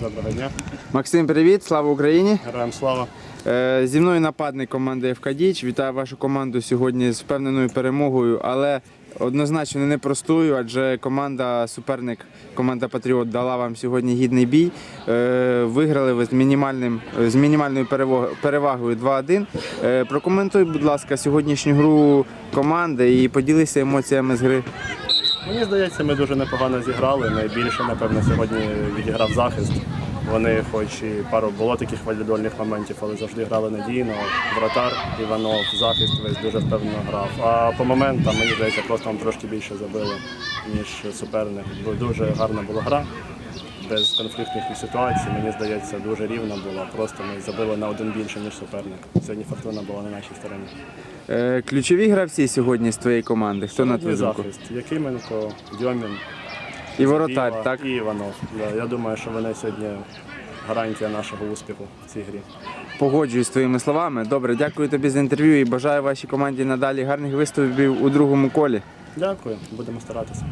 Доброго дня. Максим, привіт, слава Україні! Героям слава. Е, Зі мною нападник команди ФК Діч. Вітаю вашу команду сьогодні з впевненою перемогою, але однозначно не простою, адже команда суперник, команда Патріот дала вам сьогодні гідний бій. Е, Виграли ви з мінімальним з мінімальною перевагою 2-1. Е, Прокоментуй, будь ласка, сьогоднішню гру команди і поділися емоціями з гри. Мені здається, ми дуже непогано зіграли. Найбільше, напевно, сьогодні відіграв захист. Вони, хоч і пару було таких валідольних моментів, але завжди грали надійно. Вратар Іванов, захист весь дуже впевнено грав. А по моментам, мені здається, просто там трошки більше забили, ніж суперник. Бо Дуже гарна була гра. Без конфліктних ситуацій, мені здається, дуже рівна була. Просто ми забили на один більше, ніж суперник. Сьогодні фортуна була на нашій стороні. Е, Ключові гравці сьогодні з твоєї команди. Хто на твою думку? захист? Якименко, Дьомін, І воротар, Іва так? і Іванов. Да, я думаю, що вони сьогодні гарантія нашого успіху в цій грі. Погоджуюсь з твоїми словами. Добре, дякую тобі за інтерв'ю і бажаю вашій команді надалі гарних виступів у другому колі. Дякую, будемо старатися.